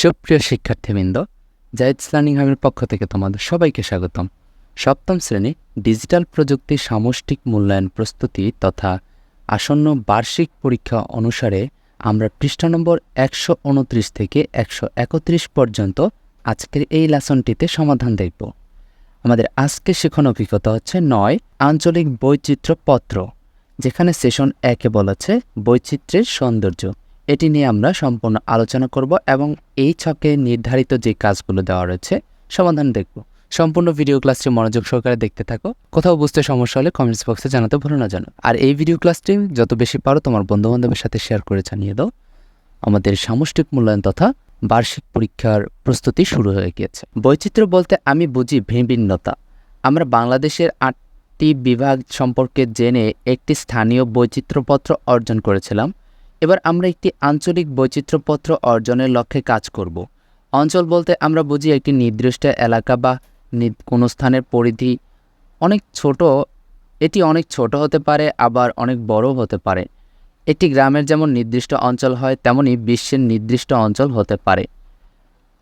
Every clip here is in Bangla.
সুপ্রিয় শিক্ষার্থীবৃন্দ জায়েদস লার্নিং হাবের পক্ষ থেকে তোমাদের সবাইকে স্বাগতম। সপ্তম শ্রেণি ডিজিটাল প্রযুক্তি সামষ্টিক মূল্যায়ন প্রস্তুতি তথা আসন্ন বার্ষিক পরীক্ষা অনুসারে আমরা পৃষ্ঠা নম্বর একশো উনত্রিশ থেকে একশো একত্রিশ পর্যন্ত আজকের এই লেসনটিতে সমাধান দেখব। আমাদের আজকে শেখন অভিজ্ঞতা হচ্ছে নয় আঞ্চলিক বৈচিত্র্য পত্র যেখানে সেশন একে বলেছে বৈচিত্র্যের সৌন্দর্য। এটি নিয়ে আমরা সম্পূর্ণ আলোচনা করব এবং এই ছকে নির্ধারিত যে কাজগুলো দেওয়া রয়েছে সমাধান দেখব। সম্পূর্ণ ভিডিও ক্লাসটি মনোযোগ সহকারে দেখতে থাকো। কোথাও বুঝতে সমস্যা হলে কমেন্টস বক্সে জানাতে ভুলো না জানো। আর এই ভিডিও ক্লাসটি যত বেশি পারো তোমার বন্ধুবান্ধবের সাথে শেয়ার করে জানিয়ে দাও। আমাদের সামষ্টিক মূল্যায়ন তথা বার্ষিক পরীক্ষার প্রস্তুতি শুরু হয়ে গিয়েছে। বৈচিত্র্য বলতে আমি বুঝি ভিন্নতা আমরা বাংলাদেশের আটটি বিভাগ সম্পর্কে জেনে একটি স্থানীয় বৈচিত্র্যপত্র অর্জন করেছিলাম। এবার আমরা একটি আঞ্চলিক বৈচিত্র্যপত্র অর্জনের লক্ষ্যে কাজ করব। অঞ্চল বলতে আমরা বুঝি একটি নির্দিষ্ট এলাকা বা কোনো স্থানের পরিধি। অনেক ছোট, এটি অনেক ছোট হতে পারে, আবার অনেক বড় হতে পারে। একটি গ্রামের যেমন নির্দিষ্ট অঞ্চল হয়, তেমনি বিশ্বের নির্দিষ্ট অঞ্চল হতে পারে।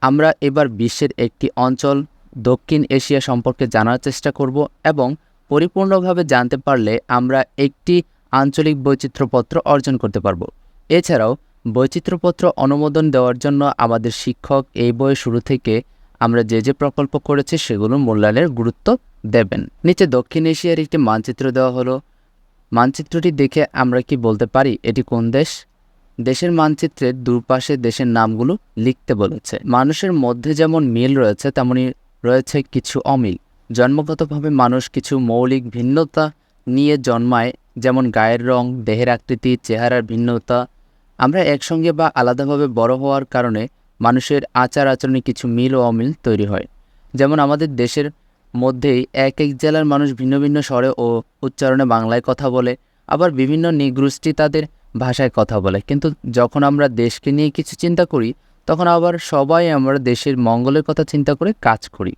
আমরা এবার বিশ্বের একটি অঞ্চল, দক্ষিণ এশিয়া সম্পর্কে জানার চেষ্টা করব এবং পরিপূর্ণভাবে জানতে পারলে আমরা একটি আঞ্চলিক বৈচিত্র্যপত্র অর্জন করতে পারব। এছাড়াও, বৈচিত্র্যপত্র অনুমোদন দেওয়ার জন্য আমাদের শিক্ষক এই বইয়ের শুরু থেকে আমরা যে যে প্রকল্প করেছি সেগুলো মূল্যায়নের গুরুত্ব দেবেন। নিচে দক্ষিণ এশিয়ার একটি মানচিত্র দেওয়া হলো। মানচিত্রটি দেখে আমরা কি বলতে পারি? এটি কোন দেশ? দেশের মানচিত্রের দুপাশে দেশের নামগুলো লিখতে বলেছে। মানুষের মধ্যে যেমন মিল রয়েছে, তেমনি রয়েছে কিছু অমিল। জন্মগতভাবে মানুষ কিছু মৌলিক ভিন্নতা নিয়ে জন্মায়, যেমন গায়ের রং, দেহের আকৃতি, চেহারার ভিন্নতা আমরা একসঙ্গে বা আলাদাভাবে বড় হওয়ার কারণে মানুষের আচার আচরণে কিছু মিল ও অমিল তৈরি হয়। যেমন আমাদের দেশের মধ্যেই এক এক জেলার মানুষ ভিন্ন ভিন্ন স্বরে ও উচ্চারণে বাংলায় কথা বলে, আবার বিভিন্ন নিগোষ্ঠী তাদের ভাষায় কথা বলে। কিন্তু যখন আমরা দেশকে নিয়ে কিছু চিন্তা করি, তখন আবার সবাই আমরা দেশের মঙ্গলের কথা চিন্তা করে কাজ করি।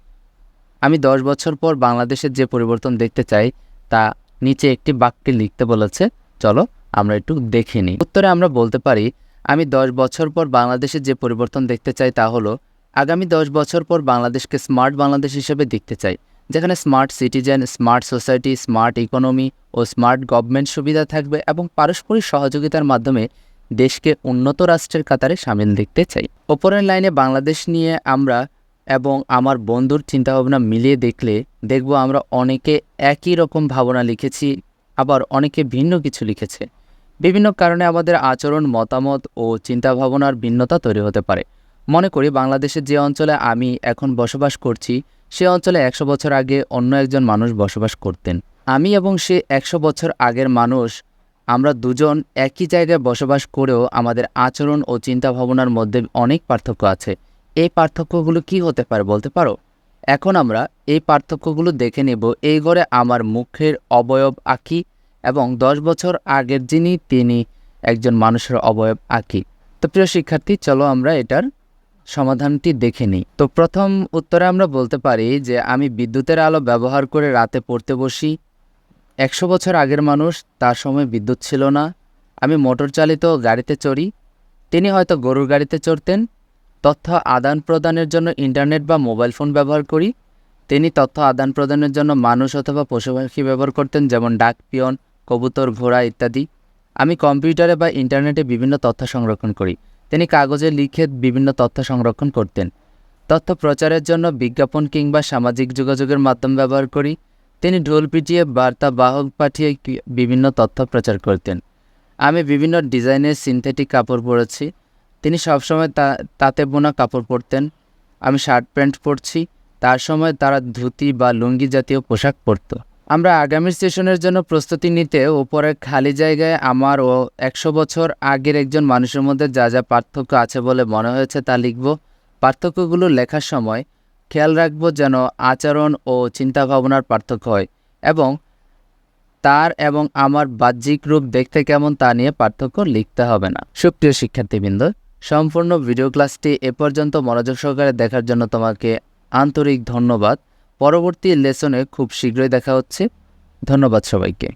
আমি দশ বছর পর বাংলাদেশের যে পরিবর্তন দেখতে চাই, তা নিচে একটি বাক্যে লিখতে বলেছে, চলো আমরা একটু দেখে নিই। উত্তরে আমরা বলতে পারি, আমি দশ বছর পর বাংলাদেশের যে পরিবর্তন দেখতে চাই তা হলো, আগামী দশ বছর পর বাংলাদেশকে স্মার্ট বাংলাদেশ হিসেবে দেখতে চাই, যেখানে smart citizen, smart society, smart economy ও স্মার্ট গভর্নমেন্ট সুবিধা থাকবে এবং পারস্পরিক সহযোগিতার মাধ্যমে দেশকে উন্নত রাষ্ট্রের কাতারে সামিল দেখতে চাই। ওপরের লাইনে বাংলাদেশ নিয়ে আমরা এবং আমার বন্ধুর চিন্তাভাবনা মিলিয়ে দেখলে দেখব আমরা অনেকে একই রকম ভাবনা লিখেছি, আবার অনেকে ভিন্ন কিছু লিখেছে। বিভিন্ন কারণে আমাদের আচরণ, মতামত ও চিন্তাভাবনার ভিন্নতা তৈরি হতে পারে। মনে করি বাংলাদেশের যে অঞ্চলে আমি এখন বসবাস করছি, সে অঞ্চলে একশো বছর আগে অন্য একজন মানুষ বসবাস করতেন। আমি এবং সে একশো বছর আগের মানুষ, আমরা দুজন একই জায়গায় বসবাস করেও আমাদের আচরণ ও চিন্তাভাবনার মধ্যে অনেক পার্থক্য আছে। এই পার্থক্যগুলো কি হতে পারে বলতে পারো? এখন আমরা এই পার্থক্যগুলো দেখে নেব। এই ঘরে আমার মুখের অবয়ব আঁকি এবং দশ বছর আগের যিনি, তিনি একজন মানুষের অবয়ব আঁকি। তো প্রিয় শিক্ষার্থী, চলো আমরা এটার সমাধানটি দেখে নিই। তো প্রথম উত্তরে আমরা বলতে পারি যে, আমি বিদ্যুতের আলো ব্যবহার করে রাতে পড়তে বসি। একশো বছর আগের মানুষ, তার সময় বিদ্যুৎ ছিল না। আমি মোটর চালিত গাড়িতে চড়ি। তিনি হয়তো গরুর গাড়িতে চড়তেন। তথ্য আদান প্রদানের জন্য ইন্টারনেট বা মোবাইল ফোন ব্যবহার করি। তিনি তথ্য আদান প্রদানের জন্য মানুষ অথবা পশু পাখি ব্যবহার করতেন, যেমন ডাক, পিয়ন কবুতর, ঘোড়া ইত্যাদি। আমি কম্পিউটারে বা ইন্টারনেটে বিভিন্ন তথ্য সংরক্ষণ করি। তিনি কাগজে লিখে বিভিন্ন তথ্য সংরক্ষণ করতেন। তথ্য প্রচারের জন্য বিজ্ঞাপন কিংবা সামাজিক যোগাযোগের মাধ্যম ব্যবহার করি। তিনি ঢোল পিটিয়ে, বার্তা বাহক পাঠিয়ে বিভিন্ন তথ্য প্রচার করতেন। আমি বিভিন্ন ডিজাইনের সিনথেটিক কাপড় পরেছি। তিনি সবসময় তা, তাতে বোনা কাপড় পরতেন। আমি শার্ট প্যান্ট পরছি। তার সময় তারা ধুতি বা লুঙ্গি জাতীয় পোশাক পরত। আমরা আগামী সেশনের জন্য প্রস্তুতি নিতে ওপরে খালি জায়গায় আমার ও একশো বছর আগের একজন মানুষের মধ্যে যা যা পার্থক্য আছে বলে মনে হয়েছে তা লিখব। পার্থক্যগুলো লেখার সময় খেয়াল রাখব যেন আচরণ ও চিন্তাভাবনার পার্থক্য হয় এবং তার এবং আমার বাহ্যিক রূপ দেখতে কেমন তা নিয়ে পার্থক্য লিখতে হবে না। সুপ্রিয় শিক্ষার্থীবৃন্দ, সম্পূর্ণ ভিডিও ক্লাসটি এ পর্যন্ত মনোযোগ সহকারে দেখার জন্য তোমাকে আন্তরিক ধন্যবাদ। পরবর্তী লেসনে খুব শীঘ্রই দেখা হচ্ছে। ধন্যবাদ সবাইকে।